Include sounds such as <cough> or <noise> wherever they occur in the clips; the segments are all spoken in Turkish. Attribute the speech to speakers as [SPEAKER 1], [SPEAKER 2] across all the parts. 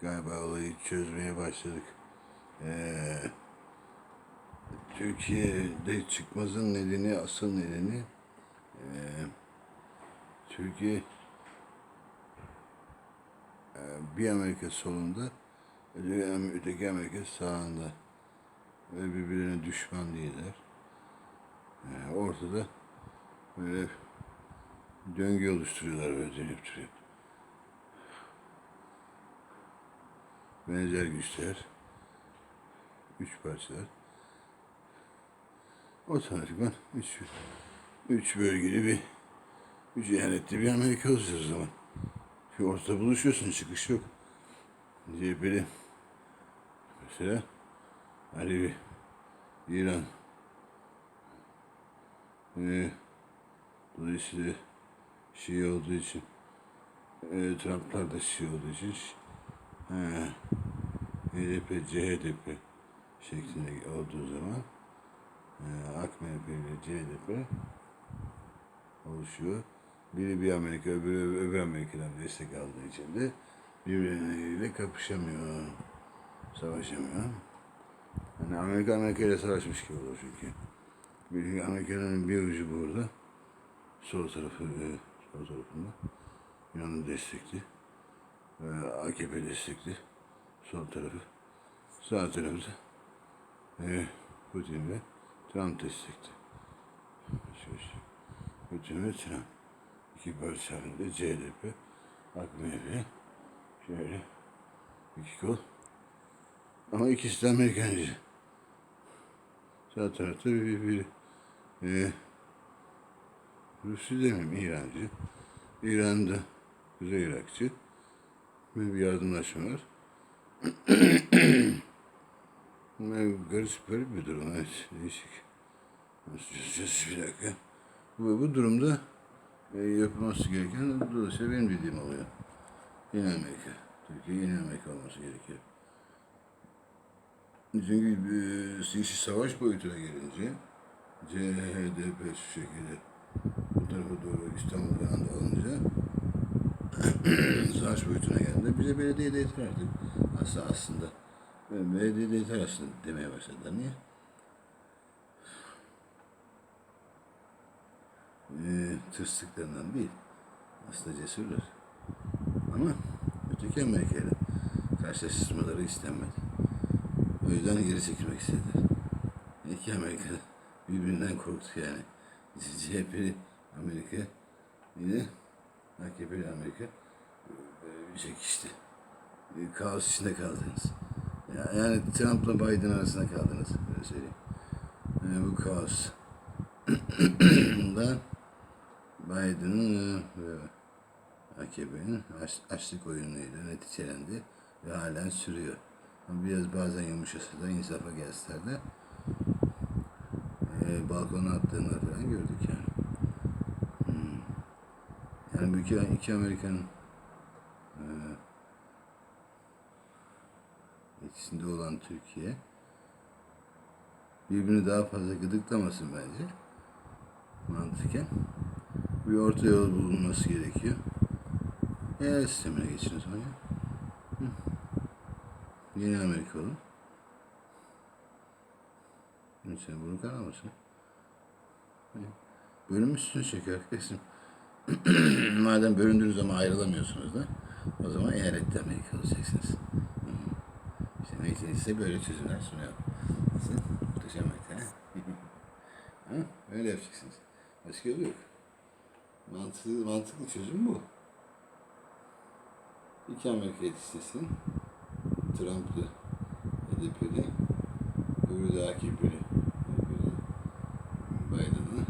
[SPEAKER 1] galiba olayı çözmeye başladık. Ee, Türkiye'de çıkmazın nedeni, asıl nedeni ee, Türkiye ee, bir Amerika solunda, öteki- Amerika sağında ve birbirine düşman değiller. Ee, ortada böyle döngü oluşturuyorlar böyle dönüp duruyor. Benzer güçler, üç parçalar. Otomatikman üç, üç bölgeli bir, üç eyaletli bir Amerika olacağız o zaman. Çünkü ortada buluşuyorsun, çıkış yok. CHP'li mesela Alevi, İran, ee, dolayısıyla Şii olduğu için e, Trump'lar da Şii olduğu için he, HDP, CHDP şeklinde olduğu zaman e, AKMP ile CHDP oluşuyor. Biri bir Amerika, öbürü öbür Amerika'dan destek aldığı için de birbirleriyle kapışamıyor, savaşamıyor. Yani Amerika Amerika ile savaşmış gibi olur çünkü. Bir Amerika'nın bir ucu burada, sol tarafı, e, sol tarafında Yunan'ın destekli, e, AKP destekli, sol tarafı, sağ tarafı e, Putin ve Trump destekli. Putin ve Trump. İki parça halinde CHP, AKP, şöyle iki kol. Ama ikisi de Amerikancı. Sağ tarafta bir, bir e, Rusya demeyeyim, İrancı. İran'da Kuzey Irakçı. Ve bir yardımlaşma var. Garip garip bir durum. Evet, değişik. Çözeceğiz bir dakika. Bu, bu durumda e, yapılması gereken dolayısıyla benim dediğim oluyor. Yeni Amerika. Türkiye yeni Amerika olması gerekiyor. Çünkü e, işi savaş boyutuna gelince CHDP şu şekilde bu tarafa doğru İstanbul'dan da alınca savaş boyutuna geldi. Bize belediye de yeter artık. Aslında, aslında. Ben belediye de yeter aslında demeye başladılar. Niye? Ee, tırstıklarından değil. Aslında cesurlar. Ama öteki Amerika ile karşılaştırmaları istenmedi. O yüzden geri çekilmek istediler. İki Amerika birbirinden korktu yani. CHP'li Amerika yine AKP'li Amerika çekişti. Bir kaos içinde kaldınız. Ya- Yani Trump'la Biden arasında kaldınız. Söyleyeyim. Yani bu kaos. <clears throat> da Biden'ın ve AKP'nin aç, açlık oyunuyla neticelendi ve halen sürüyor. Biraz bazen yumuşasa da insafa gelseler de e, balkona attığını falan gördük yani. Hmm. Yani bu iki, iki Amerikan e, etkisinde olan Türkiye birbirini daha fazla gıdıklamasın bence mantıken bir orta yol bulunması gerekiyor. Eğer sistemine geçin sonra. Hı. Yeni Amerika olun. Lütfen bunu kanamasın. Bölünmüşsünüz çünkü arkadaşım. <laughs> Madem bölündünüz ama ayrılamıyorsunuz da o zaman eyalette Amerika olacaksınız. Hı. İşte meclis ise böyle çözümler sunuyor. Nasıl? Muhteşem harika, <laughs> ha? Öyle yapacaksınız. Başka yolu yok. Mantıklı, mantıklı çözüm bu. İki Amerika yetiştirsin. Trump'lı, HDP'li, öbürü de AKP'li, Biden'lı.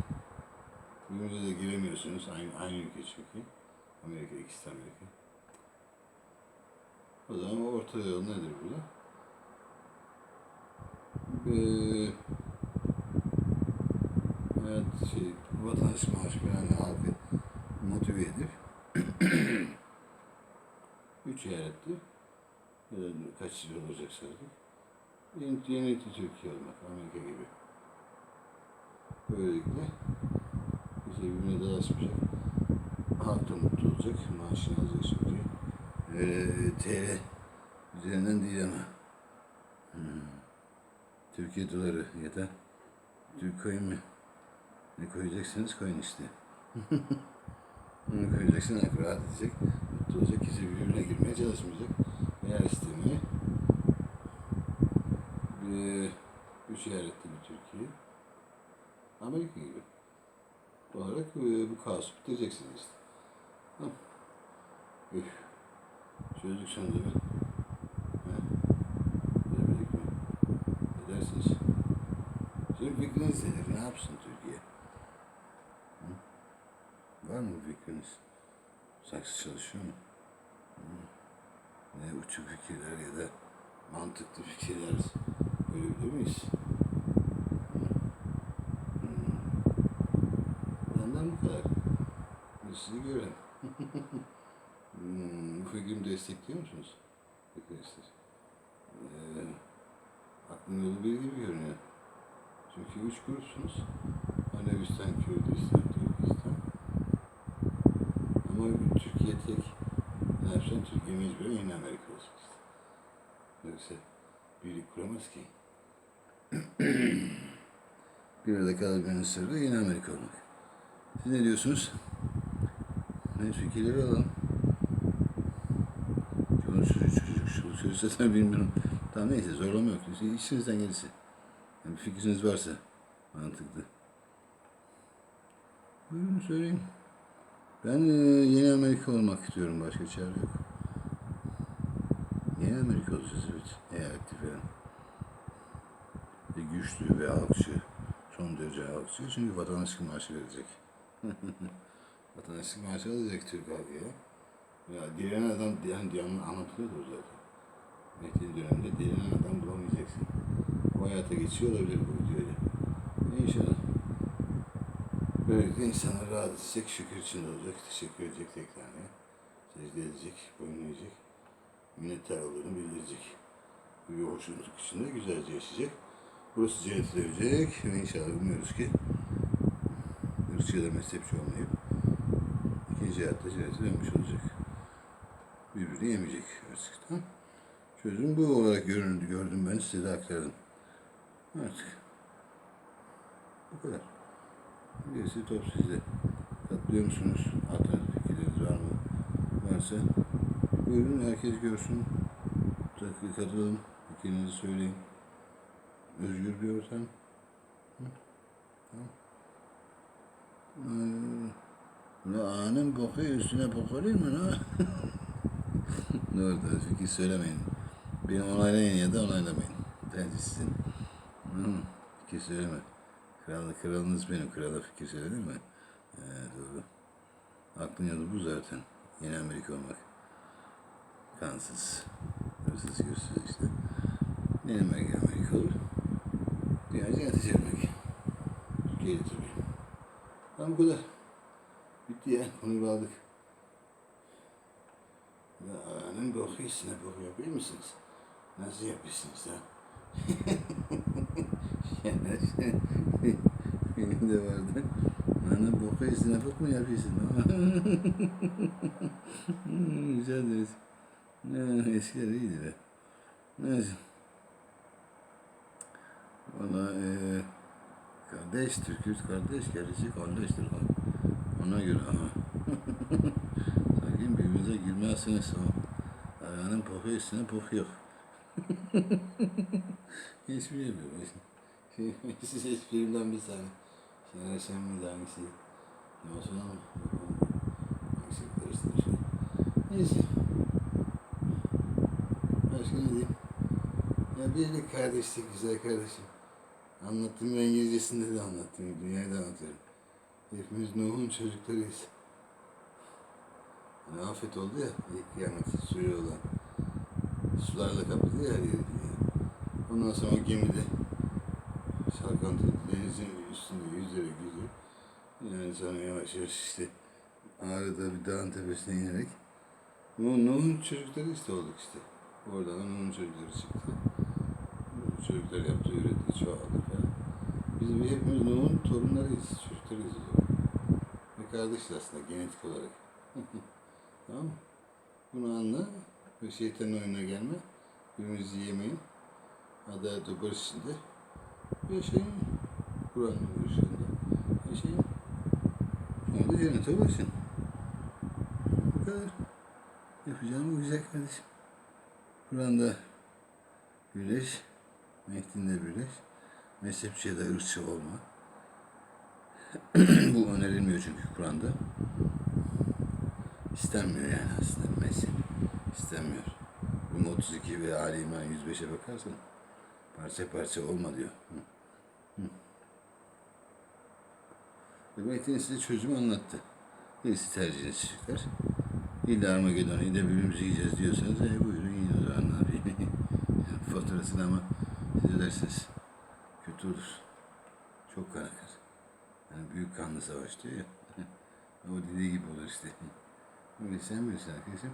[SPEAKER 1] Birbirine de giremiyorsunuz. Aynı, aynı ülke çünkü. Amerika, ikisi Amerika. O zaman orta yol nedir burada? Ee, evet, şey, vatandaş maaş veren halkı motive edip <clears throat> üç eyaletli ya da kaç yıl olacaksa artık yeni, Türkiye olmak, Amerika gibi. Böylelikle işte birbirine dalaşmayacak. Halk da mutlu olacak, maaşını alacak çünkü. Ee, TL Üzerinden değil ama. Hmm. Türkiye doları ya da Türk coin mi? Ne koyacaksınız koyun işte. <laughs> Bunu koyacaksın rahat edecek. Mutlu olacak. Kimse birbirine girmeye çalışmayacak. Veya istemeye. Bir, üç eyaletli bir Türkiye. Amerika gibi. Olarak e, bu kaosu bitireceksiniz işte. Üf. Sonunda bir. Ha? Bilemedik mi? Ne dersiniz? Şimdi fikriniz nedir? Ne yapsın Türkiye? Hı? Var mı fikriniz? Saksı çalışıyor mu? Hı? Ne uçuk fikirler ya da mantıklı fikirler görebilir miyiz? Benden bu kadar. Sizi görelim. <laughs> Hmm, fikrimi destekliyor musunuz? Arkadaşlar. Ee, aklın yolu bir gibi görünüyor. Çünkü üç grupsunuz. Arabistan, Kürdistan, Türkistan. Ama Türkiye tek ne yapsan Türkiye mecburen yine Amerika olacak işte. Yoksa birlik kuramaz ki. <clears throat> bir arada kalabilmenin sırrı yine Amerika olmak. Siz ne diyorsunuz? Ne fikirleri alalım. Çoluk çocuk çocuk çoluk çocuk zaten bilmiyorum. Tamam neyse zorlama yok. İşte İçinizden gelirse. Yani fikriniz varsa mantıklı. Buyurun söyleyin. Ben e, yeni Amerika olmak istiyorum. Başka çare yok. Yeni Amerika olacağız evet. Eyaletli falan. Ve güçlü ve halkçı. Son derece halkçı. Çünkü vatandaşlık maaşı verecek. <laughs> vatandaşlık maaşı alacak Türk halkı ya. Ya direnen adam yani diye anlatılıyordu zaten. Mehdi'nin döneminde direnen adam bulamayacaksın. O hayata geçiyor olabilir bu videoyla. İnşallah. Böylelikle insanlar rahat edecek, şükür içinde olacak, teşekkür edecek tek tane. Secde edecek, boyun eğecek, minnettar olduğunu bildirecek. Bir hoşnutluk içinde güzelce yaşayacak. Burası cennete dönecek ve inşallah umuyoruz ki ırkçı ya da mezhepçi olmayıp ikinci hayatta cennete dönmüş olacak. Birbirini yemeyecek artık. Tamam. Çözüm bu olarak göründü, gördüm ben size de aktardım. Artık. Bu kadar. Gerisi top sizde. Katlıyor musunuz? Alternatif fikirleriniz var mı? Varsa buyurun herkes görsün. Takı katılın. Fikrinizi söyleyin. Özgür bir ortam. Hı? Tamam. Ee, anın boku üstüne bok olur mu la? <laughs> ne orada fikir söylemeyin. Beni onaylayın ya da onaylamayın. Tercih sizin. Fikir söyleme. Kral, kralınız benim. Krala fikir söyledin mi? Ee, doğru. Aklın yolu bu zaten. Yeni Amerika olmak. Kansız. Hırsız gürsüz işte. Yeni Amerika, Amerika olur. Dünyayı cennete çevirmek. Türkiye'de tabii. Tamam bu kadar. Bitti ya. Konuyu bağladık. Ya anın boku üstüne boku yapıyor musunuz? Nasıl yapıyorsunuz şey, <laughs> benim de vardı. Anın boku üstüne bok mu yapıyorsun? <laughs> Güzel deriz. Eskiler iyiydi be. Neyse. Valla eee kardeş, Türküz kardeş, gerisi kardeştir. Ona göre ha. <laughs> Sakın birbirinize girmezsiniz. Ha. Ayağının poku üstüne pok yok. <laughs> Espri yapıyorum. Şey, <laughs> siz esprimden bir tane. Şener Şen miydi hangisi? Ne olsun ama. Hangisi karıştırır şey. Neyse. Başka ne diyeyim? Ya birlik kardeşlik güzel kardeşim. Anlattığım İngilizcesinde de anlattım. Dünyayı da anlatıyorum. Hepimiz Nuh'un çocuklarıyız. Hani afet oldu ya kıyamet suyu olan. Sularla kapadı ya her yeri. Ondan sonra o gemide Şarkant denizin üstünde yüzerek yüzüyor. Yani sonra yavaş yavaş işte Ağrı'da bir dağın tepesine inerek Nuh- Nuh'un çocukları işte olduk işte. Oradan da Nuh'un çocukları çıktı. Çocuklar yaptı, üretti, çoğaldı falan. Biz hepimiz Nuh'un torunlarıyız, çocuklarıyız. Ve kardeşiz aslında genetik olarak. <laughs> tamam? Bunu anla ve şeytanın oyununa gelme. Birbirinizi yemeyin. Adalet ve barış içinde yaşayın. Kur'an'ın ışığında yaşayın. Sonra da cennete ulaşın. Bu kadar. Yapacağım bu güzel kardeşim. Kur'an'da birleş, Mehdi'nde birleş. Mezhepçi ya da ırkçı olma. <clears throat> bu önerilmiyor çünkü Kur'an'da. İstenmiyor yani aslında mezhep. İstenmiyor. Rum 32 ve Ali İmran 105'e bakarsan parça parça olma diyor. Hı. Hı. Metin size çözümü anlattı. Birisi tercihiniz çıkar. İlla Armageddon, illa birbirimizi yiyeceğiz diyorsanız e, buyurun yiyin o zaman ne. <laughs> Faturasını ama siz ödersiniz. Kötü olur. Çok kan akar. Yani büyük kanlı savaş diyor ya. <laughs> o dediği gibi olur işte. Öyle sen bilirsin arkadaşım.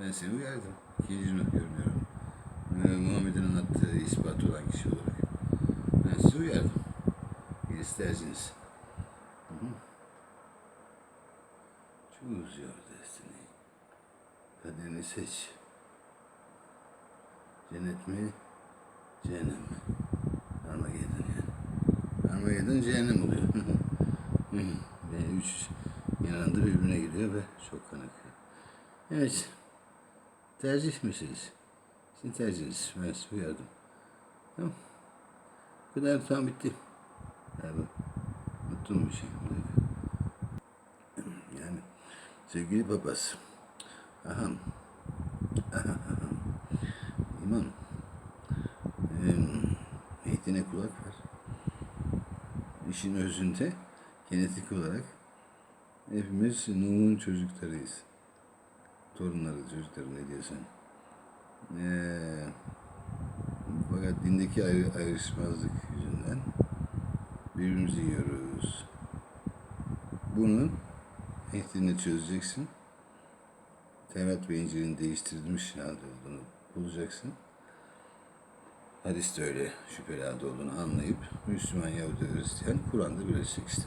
[SPEAKER 1] Ben seni uyardım. İkinci not görünüyorum. Ee, Muhammed'in anlattığı ispat olan kişi olarak. Ben sizi uyardım. Gerisi tercihiniz. Hı hı. Choose your destiny. Kaderini seç. Cennet mi? Cehennem mi? Armageddon yani. Armageddon cehennem oluyor. <laughs> Ve üç yanında birbirine giriyor ve çok kan akıyor. Evet. Tercih meselesi. Sizin tercihiniz. Ben size uyardım. Tamam. Bu kadar tam bitti. Galiba. Unuttum bir şey. Yani sevgili papaz. Aham. Aham. İmam. Eğitine kulak ver. İşin özünde genetik olarak hepimiz Nuh'un çocuklarıyız. Torunları, çocukları ne diyorsan. Ee, fakat dindeki ayrı, ayrışmazlık yüzünden birbirimizi yiyoruz. Bunun ehdini çözeceksin. Tevrat ve İncil'in değiştirilmiş halde olduğunu bulacaksın. Hadiste öyle şüpheli halde olduğunu anlayıp Müslüman, Yahudi, Hristiyan Kur'an'da birleşeceksin.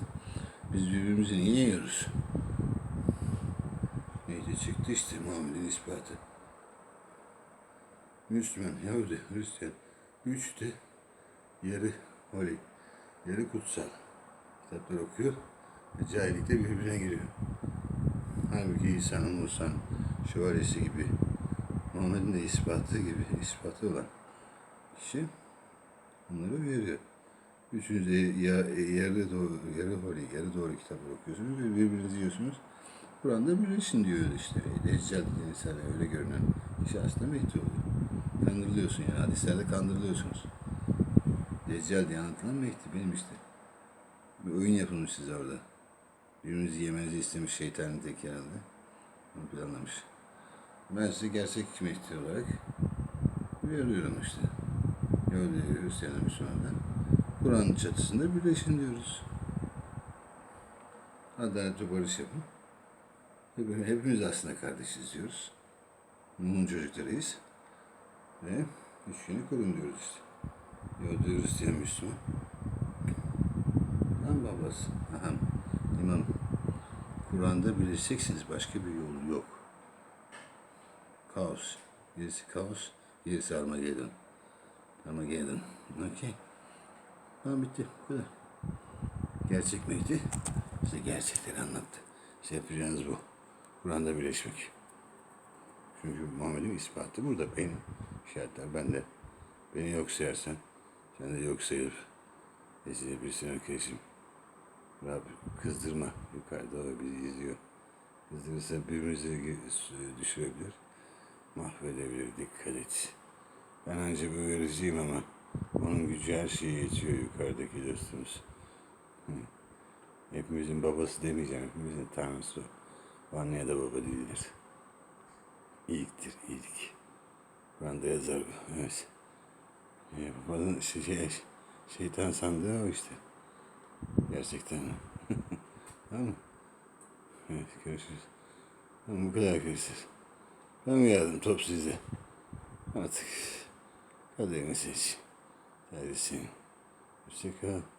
[SPEAKER 1] Biz birbirimizi niye yiyoruz? Neydi çıktı işte Muhammed'in ispatı. Müslüman, Yahudi, Hristiyan. Üç de yarı holy, yarı kutsal. Kitaplar okuyor ve cahillikle birbirine giriyor. Halbuki İsa'nın, Musa'nın şövalyesi gibi, Muhammed'in de ispatı gibi, ispatı olan kişi bunları veriyor. Üçünüz de ya, yarı doğru, yarı holy, yarı doğru kitaplar okuyorsunuz ve birbirinizi yiyorsunuz. Kur'an'da birleşin diyor işte. Deccal dediğin öyle görünen kişi aslında Mehdi oluyor. Kandırılıyorsun yani. Hadislerde kandırılıyorsunuz. Deccal diye anlatılan Mehdi benim işte. Bir oyun yapılmış size orada. Birbirinizi yemenizi istemiş şeytanın tek herhalde. Onu planlamış. Ben size gerçek Mehdi olarak uyarıyorum işte. Yahudi, Hristiyanlar, Müslümanlar. Kur'an'ın çatısında birleşin diyoruz. Adalet ve barış yapın. Hep- Hepimiz aslında kardeşiz diyoruz. Nuh'un çocuklarıyız. Ve üçgeni korun diyoruz işte. Yahudi, Hristiyan, Müslüman. Tamam babası. Aha. İmam. Kur'an'da birleşeceksiniz. Başka bir yol yok. Kaos. Birisi kaos, birisi Armageddon. Armageddon. Okey. Tamam bitti. Bu kadar. Gerçek miydi? Size gerçekleri anlattı. İşte yapacağınız bu. Kur'an'da birleşmek. Çünkü Muhammed'in ispatı burada. Benim şartlar bende. Beni yok sayarsan, sen de yok sayıp ezile bir sene. Rab kızdırma. Yukarıda o bizi izliyor. Kızdırırsa birbirimize gi- düşürebilir. Mahvedebilir. Dikkat et. Ben ancak bir vericiyim ama onun gücü her şeye yetiyor yukarıdaki dostumuz. Hepimizin babası demeyeceğim. Hepimizin tanrısı o. Anne da baba değildir. İyiliktir, iyilik. Kur'an'da yazar bu. Evet. E, babanın şey, şey, şeytan sandığı o işte. Gerçekten. <laughs> tamam? Evet, görüşürüz. Tamam, bu kadar arkadaşlar. Ben uyardım, top sizde. Artık kaderini É, Aí disse, você quer? É.